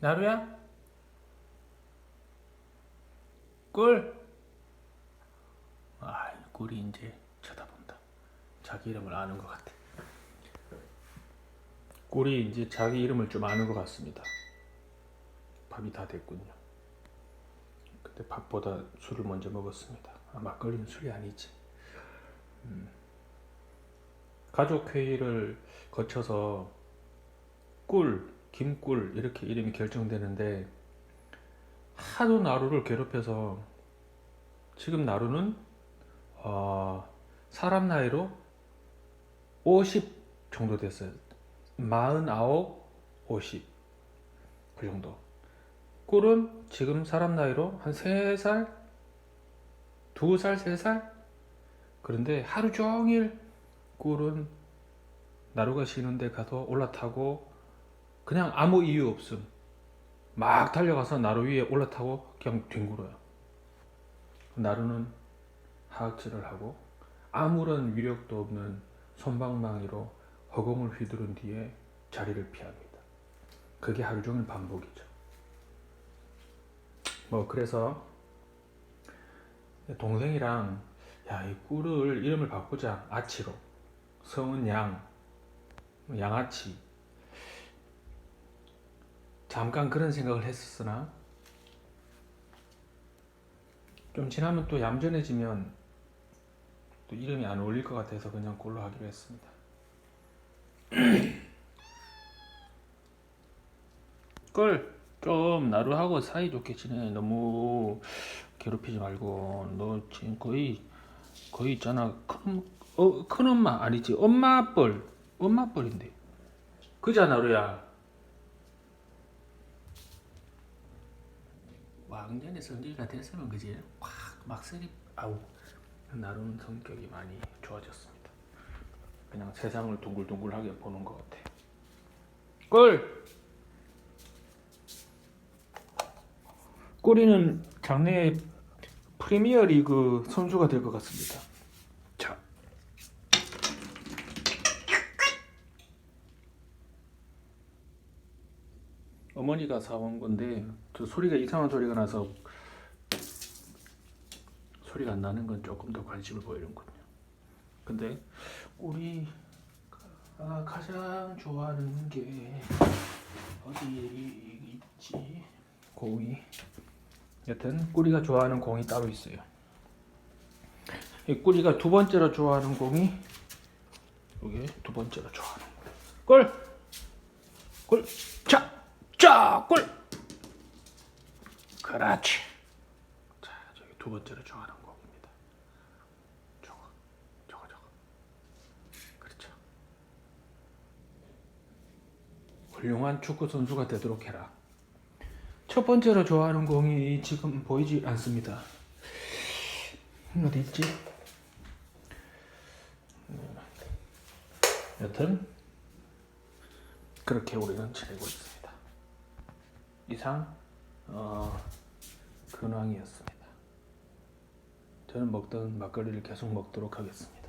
나루야? 꿀? 아, 꿀이 이제 쳐다본다. 자기 이름을 아는 것 같아. 꿀이 이제 자기 이름을 좀 아는 것 같습니다. 밥이 다 됐군요. 근데 밥보다 술을 먼저 먹었습니다. 아, 막걸리는 술이 아니지. 음. 가족 회의를 거쳐서 꿀, 김꿀 이렇게 이름이 결정되는데 하도 나루를 괴롭혀서 지금 나루는 어, 사람 나이로 50 정도 됐어요. 49, 50. 그 정도. 꿀은 지금 사람 나이로 한 3살, 2살, 3살? 그런데 하루 종일 꿀은 나루가 쉬는데 가서 올라타고 그냥 아무 이유 없음. 막 달려가서 나루 위에 올라타고 그냥 뒹굴어요. 나루는 하악질을 하고 아무런 위력도 없는 손방망이로 허공을 휘두른 뒤에 자리를 피합니다. 그게 하루 종일 반복이죠. 뭐 그래서 동생이랑 야 이 꿀을 이름을 바꾸자 아치로 성은 양 양아치 잠깐 그런 생각을 했었으나 좀 지나면 또 얌전해지면 또 이름이 안 어울릴 것 같아서 그냥 꿀로 하기로 했습니다. 꿀! 좀 나루하고 사이좋게 지내. 너무 괴롭히지 말고. 너 지금 거의, 거의 있잖아. 큰, 어, 큰 엄마, 아니지. 엄마 뻘. 엄마 뻘인데. 그자, 나루야. 왕년에 성질이가 됐으면 그지. 확, 막 세리, 아우. 나루는 성격이 많이 좋아졌습니다. 그냥 세상을 둥글둥글하게 보는 것 같아. 꿀! 꼬리는 장래 프리미어 리그 선수가 될 것 같습니다. 자. 어머니가 사온 건데 저 소리가 이상한 소리가 나서 소리가 안 나는 건 조금 더 관심을 보이는군요. 근데 우리 가 가장 좋아하는 게 어디 있지? 공이 여튼 꾸리가 좋아하는 공이 따로 있어요. 이 꾸리가 두 번째로 좋아하는 공이 이게 두 번째로 좋아하는 공. 골, 골, 자, 자, 골. 그렇지. 자, 저기 두 번째로 좋아하는 공입니다. 저거, 저거, 저거. 그렇죠. 훌륭한 축구 선수가 되도록 해라. 첫 번째로 좋아하는 공이 지금 보이지 않습니다. 어디 있지? 음, 여튼 그렇게 우리는 지내고 있습니다. 이상 어, 근황이었습니다. 저는 먹던 막걸리를 계속 먹도록 하겠습니다.